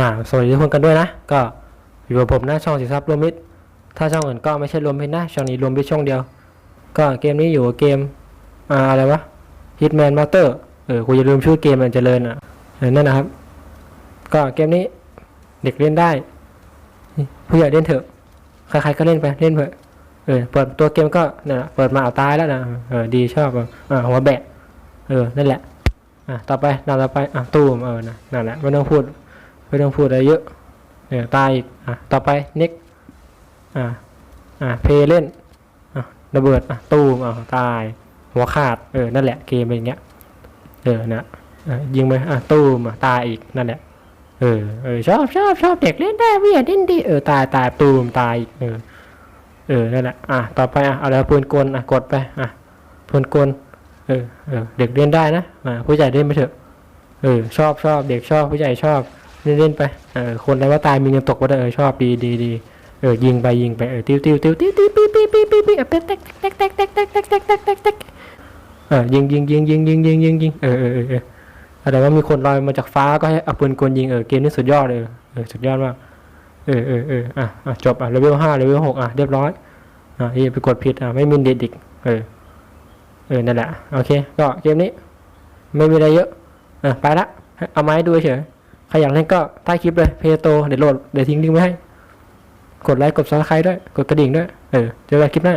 อ่าสวัสดีทุกคนกันด้วยนะ ก็อยู่กับผมนะช่องสิทรัพย์รวมมิตร ถ้าช่องอื่นก็ไม่ใช่รวมมิตรนะ ช่องนี้รวมมิตรช่องเดียว ก็เกมนี้อยู่กับเกมอ่าอะไรวะ Hitman Master เออกูจะลืมชื่อเกมมันเจริญอะนั่นนะครับ ก็เกมนี้เด็กเล่นได้ผู้ใหญ่เล่นเถอะใครๆก็เล่นไปเล่นเถอะเออเปิดตัวเกมก็น่ะเปิดมาเอาตายแล้วนะเออดีชอบอะอ่าหัวแบะเออนั่นแหละอะต่อไปนำต่อไปอะตูมเออนะนั่นแหละไม่ต้องพูด ไม่ต้องพูดอะไรเยอะเออตายอีกอะต่อไปน็กอะอะเพลเล่นอะระเบิดอะตูมอะตาย หัวขาดเออนั่นแหละเกมเป็นอย่างเงี้ยเออนะอะยิงไปอะตูมอะตายอีกนั่นแหละเออเออชอบชอบชอบเด็กเล่นได้พี่อย่าเล่นดิเออตายตายตูมตายอีกเออเออนั่นแหละอะต่อไปอะเอาแล้วปืนกลอะกดไปอะปืนกลเออเออเด็กเล่นได้นะอ่าผู้ใหญ่เล่นไปเถอะเออชอบชอบเด็กชอบผู้ใหญ่ชอบ เล่นเล่นไปเออคนอะไรว่าตายมีเงินตกก็ได้เออชอบดีดีดีเออยิงไปยิงไปเออติ้วติ้วติ้วติ้วติ้วปี๊ปี๊ปี๊ปี๊ปี๊เออเป๊ะแตกแตกแตกแตกแตกแตกแตกแตกแตกแตกเออยิงยิงยิงยิงยิงยิงยิงยิงเออเออเอออะไรว่ามีคนลอยมาจากฟ้าก็ให้เอาปืนกลยิงเออเกมนี้สุดยอดเลยเออสุดยอดมากเออเออเอออะอะจบอะเลเวลห้าเลเวลหกอะเรียบร้อยอะเฮ้ยไปกดผิดอะไม่มีเด็ดอีกเออเออนั่นแหละโอเคก็เกมนี้ ไม่มีอะไรเยอะอะไปละเอาไมาให้ดูเฉย ใครอยากเล่นก็ใต้คลิปเลยเพโตเดี๋ยวโหลดเดี๋ยวทิ้งลิงก์ไว้ให้ กดไลค์กดซับสไครต์ด้วย กดกระดิ่งด้วย เออ เจอกันคลิปหน้า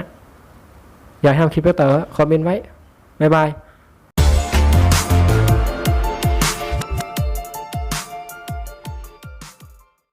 อยากให้ทำคลิปเพิ่มเติมคอมเมนต์ไว้ บ๊ายบาย